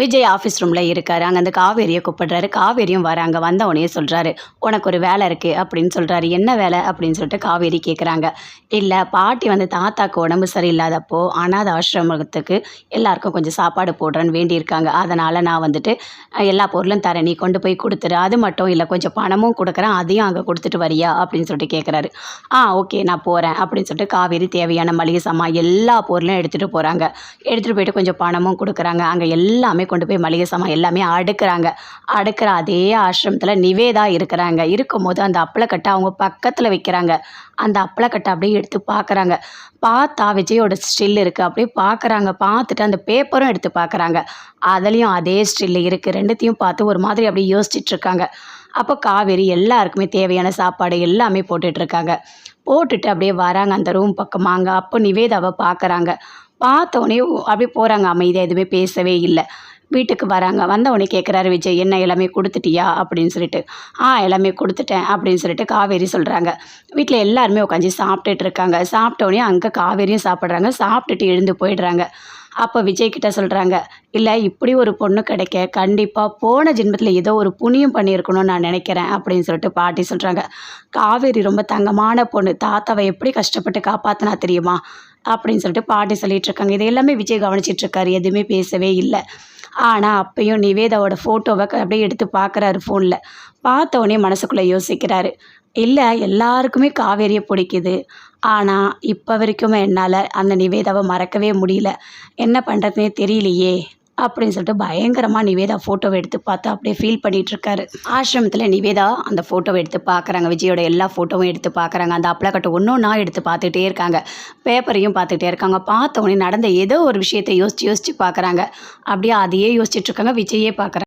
Vijay office ரூமில் இருக்காரு. அங்கே அந்த காவேரியை கூப்பிடுறாரு. காவேரியும் வராங்க வந்த உடனே சொல்கிறாரு உனக்கு ஒரு வேலை இருக்குது அப்படின்னு சொல்கிறாரு என்ன வேலை? அப்படின்னு சொல்லிட்டு காவேரி கேட்குறாங்க இல்லை பாட்டி வந்து தாத்தாக்கு உடம்பு சரியில்லாதப்போ அனாத ஆசிரமத்துக்கு எல்லாருக்கும் கொஞ்சம் சாப்பாடு போடுறேன்னு வேண்டியிருக்காங்க. அதனால் நான் வந்துட்டு எல்லா பொருளும் தரேன். நீ கொண்டு போய் கொடுத்துரு. அது மட்டும் இல்லை கொஞ்சம் பணமும் கொடுக்குறேன். அதையும் அங்கே கொடுத்துட்டு வரியா? அப்படின்னு சொல்லிட்டு கேட்குறாரு ஆ ஓகே நான் போகிறேன் அப்படின்னு சொல்லிட்டு காவேரி தேவையான மளிகை சாமான் எல்லா பொருளும் எடுத்துகிட்டு போகிறாங்க எடுத்துகிட்டு போயிட்டு கொஞ்சம் பணமும் கொடுக்குறாங்க. அங்கே எல்லாமே கொண்டு போய் மளிகை சாமான் எல்லாமே அடுக்குறாங்க. அடுக்கிற அதே ஆசிரமத்தில் நிவேதா இருக்கிறாங்க. இருக்கும்போது அந்த அப்பளக்கட்டை அவங்க பக்கத்தில் வைக்கிறாங்க. அந்த அப்பளக்கட்டை அப்படியே எடுத்து பார்க்குறாங்க பார்த்தா விஜயோட ஸ்டில் இருக்குது அப்படியே பார்க்குறாங்க பார்த்துட்டு அந்த பேப்பரும் எடுத்து பார்க்குறாங்க அதுலேயும் அதே ஸ்டில் இருக்குது ரெண்டுத்தையும் பார்த்து ஒரு மாதிரி அப்படியே யோசிச்சிட்ருக்காங்க அப்போ காவேரி எல்லாருக்குமே தேவையான சாப்பாடு எல்லாமே போட்டுட்ருக்காங்க போட்டுட்டு அப்படியே வராங்க. அந்த ரூம் பக்கமாங்க அப்போ நிவேதாவை பார்க்குறாங்க பார்த்தோன்னே அப்படியே போகிறாங்க அமைதியாக எதுவுமே பேசவே இல்லை. வீட்டுக்கு வராங்க. வந்தவனே கேட்குறாரு விஜய் என்ன எல்லாமே கொடுத்துட்டியா? அப்படின்னு சொல்லிட்டு. ஆ எல்லாமே கொடுத்துட்டேன் அப்படின்னு சொல்லிட்டு காவேரி சொல்கிறாங்க வீட்டில் எல்லாருமே உட்காந்து சாப்பிட்டுட்டு இருக்காங்க. சாப்பிட்டோடனே அங்கே காவேரியும் சாப்பிட்றாங்க. சாப்பிட்டுட்டு எழுந்து போயிடுறாங்க. அப்போ விஜய் கிட்ட சொல்கிறாங்க இல்லை இப்படி ஒரு பொண்ணு கிடைக்க கண்டிப்பாக போன ஜென்மத்தில் ஏதோ ஒரு புண்ணியம் பண்ணியிருக்கணும்னு நான் நினைக்கிறேன் அப்படின்னு சொல்லிட்டு பாட்டி சொல்கிறாங்க காவேரி ரொம்ப தங்கமான பொண்ணு. தாத்தாவை எப்படி கஷ்டப்பட்டு காப்பாற்றினா தெரியுமா? அப்படின்னு சொல்லிட்டு பாட்டி சொல்லிட்டு இருக்காங்க. இது எல்லாமே விஜய் கவனிச்சிட்ருக்காரு எதுவுமே பேசவே இல்லை. ஆனால் அப்பையும் நிவேதாவோட ஃபோட்டோவை அப்படியே எடுத்து பார்க்குறாரு ஃபோனில் பார்த்த உடனே மனசுக்குள்ளே யோசிக்கிறாரு. இல்லை எல்லாருக்குமே காவேரியை பிடிக்குது. ஆனால் இப்போ வரைக்குமே என்னால் அந்த நிவேதாவை மறக்கவே முடியல. என்ன பண்ணுறதுனே தெரியலையே. அப்படின்னு சொல்லிட்டு பயங்கரமாக நிவேதா ஃபோட்டோவை எடுத்து பார்த்து அப்படியே ஃபீல் பண்ணிகிட்ருக்காரு ஆசிரமத்தில் நிவேதா அந்த ஃபோட்டோவை எடுத்து பார்க்குறாங்க. விஜயோட எல்லா ஃபோட்டோவும் எடுத்து பார்க்குறாங்க. அந்த அப்பளக்கட்டை ஒன்று ஒன்றா எடுத்து பார்த்துட்டே இருக்காங்க. பேப்பரையும் பார்த்துட்டே இருக்காங்க. பார்த்த உடனே நடந்த ஏதோ ஒரு விஷயத்தை யோசிச்சு யோசிச்சு பார்க்குறாங்க. அப்படியே அதையே யோசிச்சுட்ருக்காங்க விஜயே பார்க்குறாங்க.